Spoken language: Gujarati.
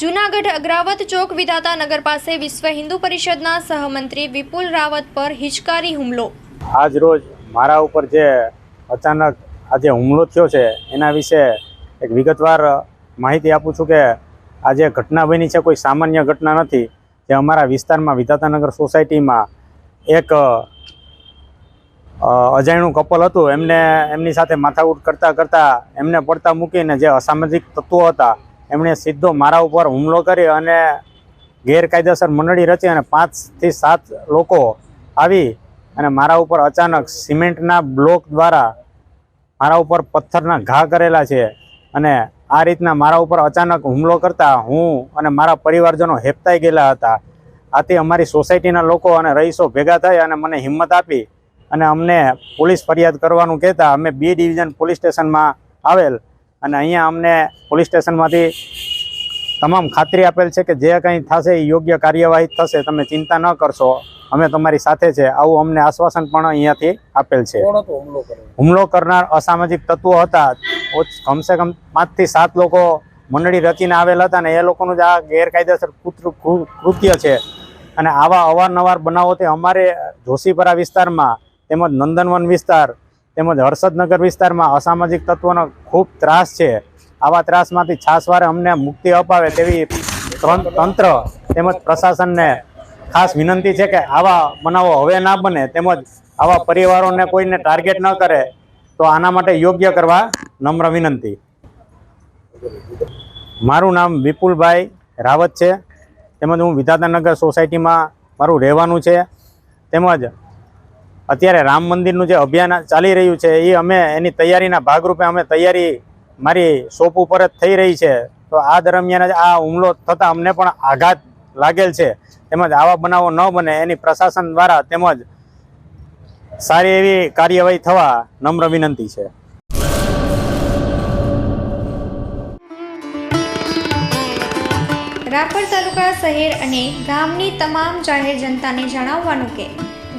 જૂનાગઢ અગ્રાવત ચોક વિધાતા નગર પાસે વિશ્વ હિન્દુ પરિષદના સહમંત્રી વિપુલ રાવત પર હિચકારી હુમલો. આજ રોજ મારા ઉપર જે અચાનક આજે હુમલો થયો છે, એના વિશે એક વિગતવાર માહિતી આપું છું કે આ જે ઘટના બની છે, કોઈ સામાન્ય ઘટના નથી, જે અમારા વિસ્તારમાં વિધાતાનગર સોસાયટીમાં એક અજાણ્યું કપલ હતું. એમને, એમની સાથે માથાકૂટ કરતાં કરતાં એમને પડતા મૂકીને જે અસામાજિક તત્વો હતા એમણે સીધો મારા ઉપર હુમલો કરી અને ગેરકાયદેસર મંડળી રચી અને પાંચથી સાત લોકો આવી અને મારા ઉપર અચાનક સિમેન્ટના બ્લોક દ્વારા મારા ઉપર પથ્થરના ઘા કરેલા છે અને આ રીતના મારા ઉપર અચાનક હુમલો કરતા હું અને મારા પરિવારજનો હેપતાઈ ગયેલા હતા. આથી અમારી સોસાયટીના લોકો અને રહીશો ભેગા થઈ અને મને હિંમત આપી અને અમને પોલીસ ફરિયાદ કરવાનું કહેતા અમે બી ડિવિઝન પોલીસ સ્ટેશનમાં આવેલ અને અહીંયા અમને પોલીસ સ્ટેશનમાંથી તમામ ખાતરી આપેલ છે કે જે કંઈ થશે એ યોગ્ય કાર્યવાહી થશે. તમે ચિંતા ન કરશો. અમે તમારી સાથે છે. આવું અમને આશ્વાસન પણ અહીંયાથી આપેલ છે. હુમલો કરનાર અસામાજિક તત્વો હતા. કમસે કમ પાંચથી સાત લોકો મંડળી રચીને આવેલ હતા ને એ લોકોનું જ આ ગેરકાયદેસર કૃત્ય છે. અને આવા અવારનવાર બનાવોથી અમારે જોશીપરા વિસ્તારમાં તેમજ નંદનવન વિસ્તાર તેમજ હર્ષદનગર વિસ્તારમાં અસામાજિક તત્વોનો ખૂબ ત્રાસ છે. આવા ત્રાસમાંથી છાસવારે અમને મુક્તિ અપાવે તેવી તંત્ર તેમજ પ્રશાસનને ખાસ વિનંતી છે કે આવા બનાવો હવે ના બને. તેમજ આવા પરિવારોને કોઈને ટાર્ગેટ ન કરે તો આના માટે યોગ્ય કરવા નમ્ર વિનંતી. મારું નામ વિપુલભાઈ રાવત છે. તેમજ હું વિધાતાનગર સોસાયટીમાં મારું રહેવાનું છે. તેમજ અત્યારે રામ મંદિરનું જે અભિયાન ચાલી રહ્યું છે, એ અમે એની તૈયારીના ભાગરૂપે અમે તૈયારી મારી શોપ ઉપર જ થઈ રહી છે. તો આ દરમિયાન જ આ હુમલો થતાં અમને પણ આઘાત લાગેલ છે. તેમજ આવા બનાવો ન બને, એની પ્રશાસન દ્વારા તેમજ સારી એવી કાર્યવાહી થવા નમ્ર વિનંતી છે. રાપર તાલુકા શહેર અને ગામની તમામ જાહેર જનતાને જણાવવાનું કે